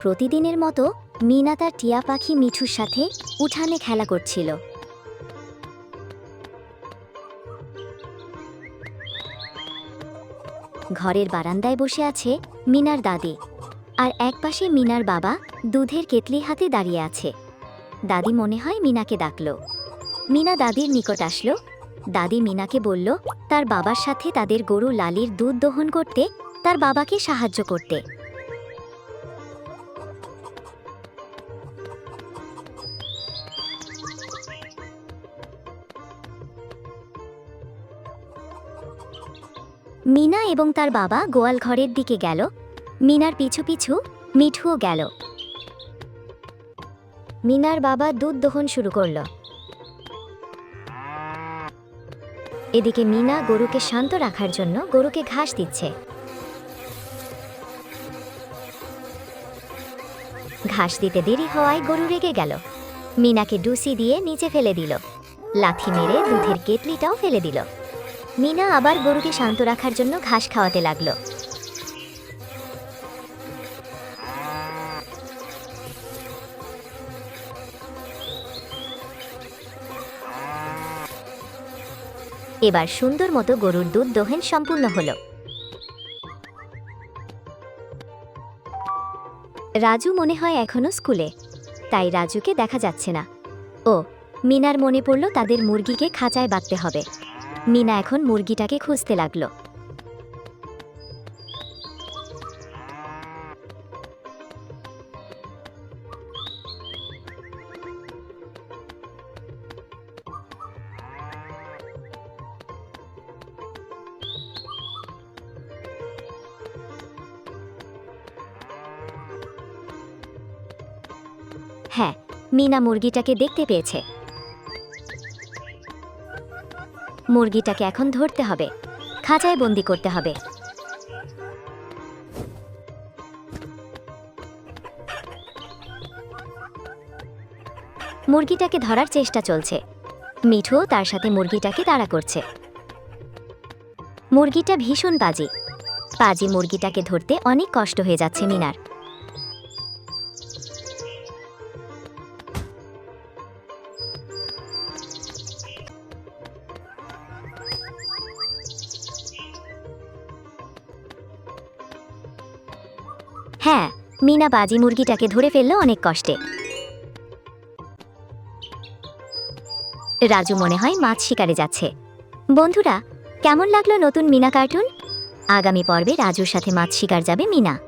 প্রতিদিনের মতো মিনা তার টিয়া পাখি মিঠুর সাথে উঠানে খেলা করছিল। ঘরের বারান্দায় বসে আছে মিনার দাদি আর একপাশে মিনার বাবা দুধের কেতলি হাতে দাঁড়িয়ে আছে। দাদি মনে হয় মিনাকে ডাকল। মিনা দাদির নিকট আসলো। দাদি মিনাকে বলল, তার বাবার সাথে তাদের গরু লালির দুধ দহন করতে, তার বাবাকে সাহায্য করতে। মিনা এবং তার বাবা গোয়াল ঘরের দিকে গেল। মিনার পিছু পিছু মিঠুও গেল। মিনার বাবা দুধ দহন শুরু করল। এদিকে মিনা গরুকে শান্ত রাখার জন্য গরুকে ঘাস দিচ্ছে। ঘাস দিতে দেরি হওয়ায় গরু রেগে গেল। মিনাকে ডুসি দিয়ে নিচে ফেলে দিল। লাথি মেরে দুধের কেটলিটাও ফেলে দিল। মিনা আবার গরুকে শান্ত রাখার জন্য ঘাস খাওয়াতে লাগল। এবার সুন্দর মতো গরুর দুধ দোহেন সম্পূর্ণ হলো। রাজু মনে হয় এখনও স্কুলে, তাই রাজুকে দেখা যাচ্ছে না। ও, মিনার মনে পড়ল তাদের মুরগিকে খাঁচায় বাঁধতে হবে। মিনা এখন মুরগিটাকে খুঁজতে লাগল। হ্যাঁ মিনা মুরগিটাকে দেখতে পেয়েছে। মুরগিটাকে এখন ধরতে হবে। খাঁচায় বন্দি করতে হবে। মুরগিটাকে ধরার চেষ্টা চলছে। মিঠুও তার সাথে মুরগিটাকে তাড়া করছে। মুরগিটা ভীষণ বাজি পাজি মুরগিটাকে ধরতে অনেক কষ্ট হয়ে যাচ্ছে মিনার। হ্যাঁ মিনা বাজি মুরগিটাকে ধরে ফেলল অনেক কষ্টে। রাজু মনে হয় মাছ শিকারে যাচ্ছে। বন্ধুরা, কেমন লাগল নতুন মিনা কার্টুন? আগামী পর্বে রাজুর সাথে মাছ শিকার যাবে মিনা।